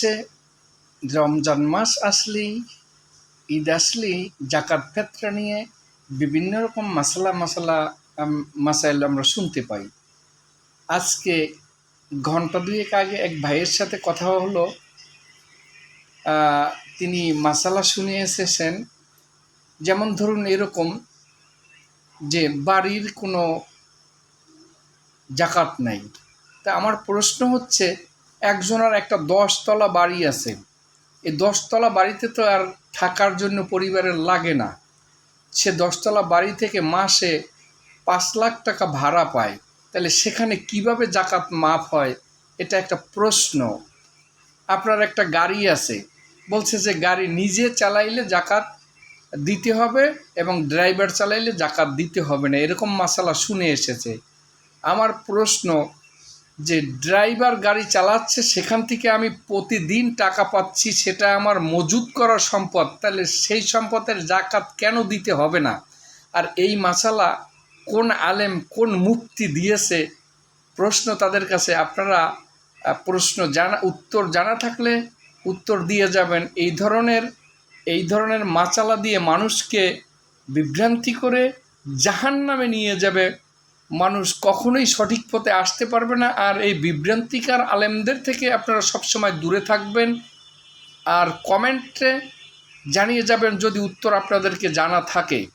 আসছে রমজান মাস আসলেই ঈদ আসলেই জাকাত ফেতরা নিয়ে বিভিন্ন রকম মশলা মশলা মাসাইল আমরা শুনতে পাই। আজকে ঘণ্টা দুয়েক আগে এক ভাইয়ের সাথে কথা হলো। তিনি মাসালা শুনে এসেছেন। যেমন ধরুন এরকম যে বাড়ির কোনো জাকাত নাই। তা আমার প্রশ্ন হচ্ছে একজনের একটা দশতলা বাড়ি আছে। এই দশতলা বাড়িতে তো আর থাকার জন্য পরিবারের লাগে না। সে দশতলা বাড়ি থেকে মাসে পাঁচ লাখ টাকা ভাড়া পায়। তাহলে সেখানে কীভাবে জাকাত মাফ হয়, এটা একটা প্রশ্ন। আপনার একটা গাড়ি আছে, বলছে যে গাড়ি নিজে চালাইলে জাকাত দিতে হবে এবং ড্রাইভার চালাইলে জাকাত দিতে হবে না। এরকম মশালা শুনে এসেছে। আমার প্রশ্ন যে ড্রাইভার গাড়ি চালাচ্ছে, সেখান থেকে আমি প্রতিদিন টাকা পাচ্ছি, সেটা আমার মজুত করা সম্পদ। তাহলে সেই সম্পদের জাকাত কেন দিতে হবে না? আর এই মশালা কোন আলেম, কোন মুক্তি দিয়েছে? প্রশ্ন তাদের কাছে আপনারা প্রশ্ন জানা, উত্তর জানা থাকলে উত্তর দিয়ে যাবেন। এই ধরনের এই ধরনের মাচালা দিয়ে মানুষকে বিভ্রান্তি করে জাহান নামে নিয়ে যাবে। মানুষ কখনোই সঠিক পথে আসতে পারবে না। আর এই বিভ্রান্তিকার আলেমদের থেকে আপনারা সবসময় দূরে থাকবেন। আর কমেন্টে জানিয়ে যাবেন যদি উত্তর আপনাদেরকে জানা থাকে।